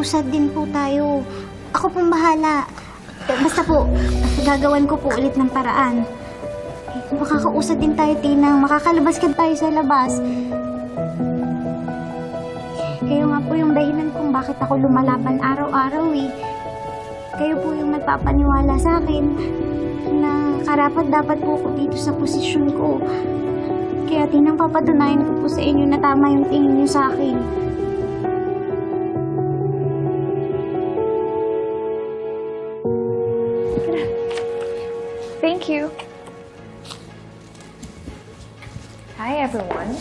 magkakausad din po tayo. Ako pong bahala. Basta po, gagawan ko po ulit ng paraan. Eh, Makakausad din tayo, Tina. Makakalabas ka tayo sa labas. Kayo nga po yung dahilan kung bakit ako lumalaban araw-araw eh. Kayo po yung nagpapaniwala sa akin na karapat dapat po ako dito sa posisyon ko. Kaya tinang papatunayan ko po sa inyo na tama yung tingin niyo sa akin. Thank you. Hi, everyone.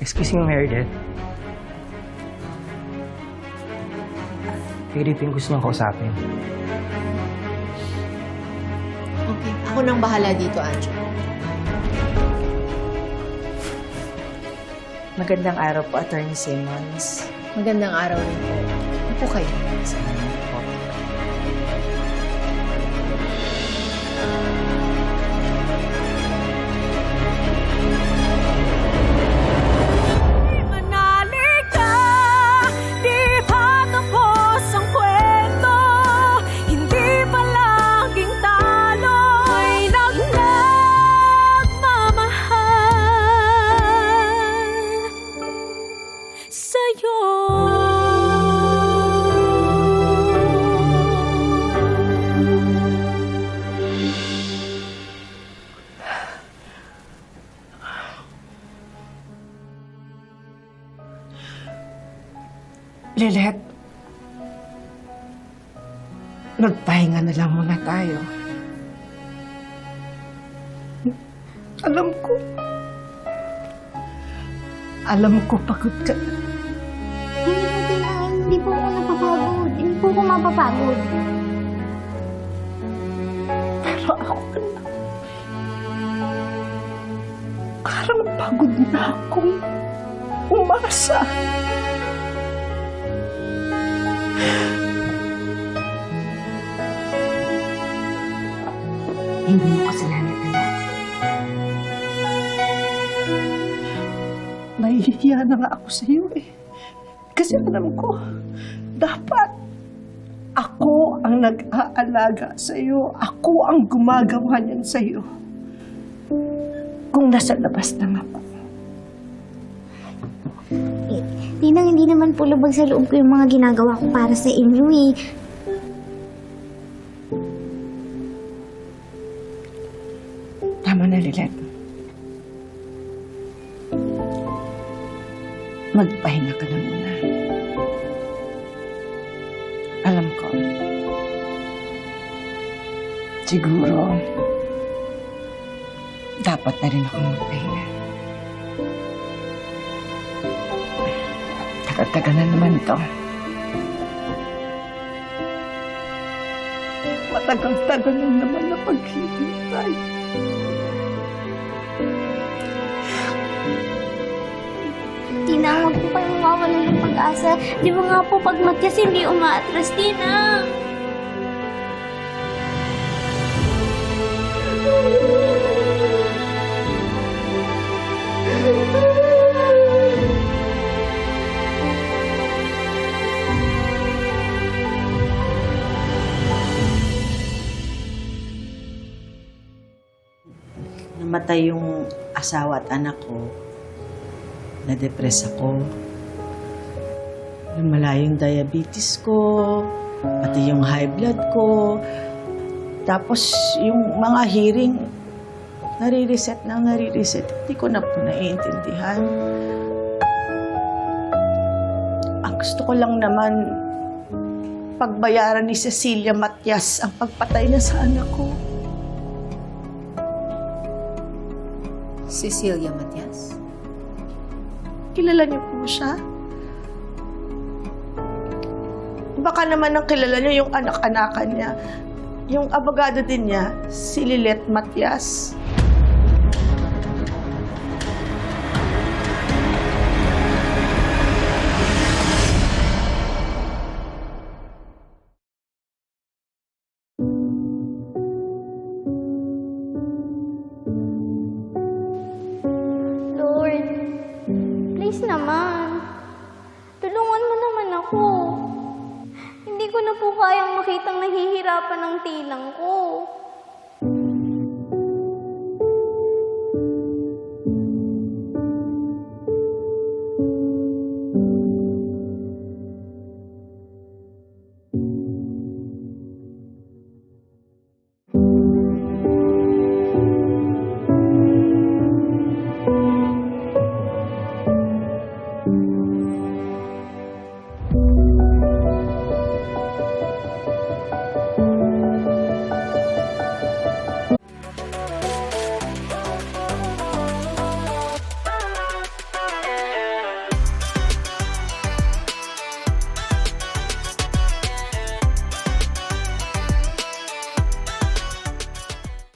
Excuse me, Meredith. Philip yung gusto niyang kausapin. Okay, ako nang bahala dito, Anjo. Magandang araw po, Attorney Simmons. Magandang araw rin po. Upo kayo. Lilet, magpahinga na lang muna tayo. Alam ko. Alam ko pagod ka. Hindi po, Tina. Hindi po ako napapagod. Hindi po ako mapapagod. Pero ako anak. Parang pagod na akong umasa. Hindi mo kasalanan, anak. Nahihiya na nga ako sa iyo eh. Kasi alam ko, dapat ako ang nag-aalaga sa iyo. Ako ang gumagawa niyan sa iyo. Kung nasa labas na nga po. Eh, Tina, hindi naman po lubag sa loob ko yung mga ginagawa ko para sa inyo eh. Tama na. Magpahinga ka na muna. Alam ko, siguro, dapat na rin ako magpahinga. Tagal-tagal na naman to. Matagal-tagal na naman na paghihintay. Tina, ng pag-asa. Di ba nga po pag matyas hindi umaatras, Tina? namatay yung asawa at anak ko, na-depress ako. Yung diabetes ko, pati yung high blood ko. Tapos yung mga hearing, nare-reset na nare-reset. Hindi ko na po naiintindihan. Ang gusto ko lang naman, pagbayaran ni Cecilia Matias ang pagpatay niya sa anak ko. Cecilia Matias. Kilala niyo po siya? baka naman ang kilala niyo yung anak-anakan niya. Yung abogado din niya, si Lilet Matias. Lord, please naman. Na po kayang makitang nahihirapan ng tinang ko.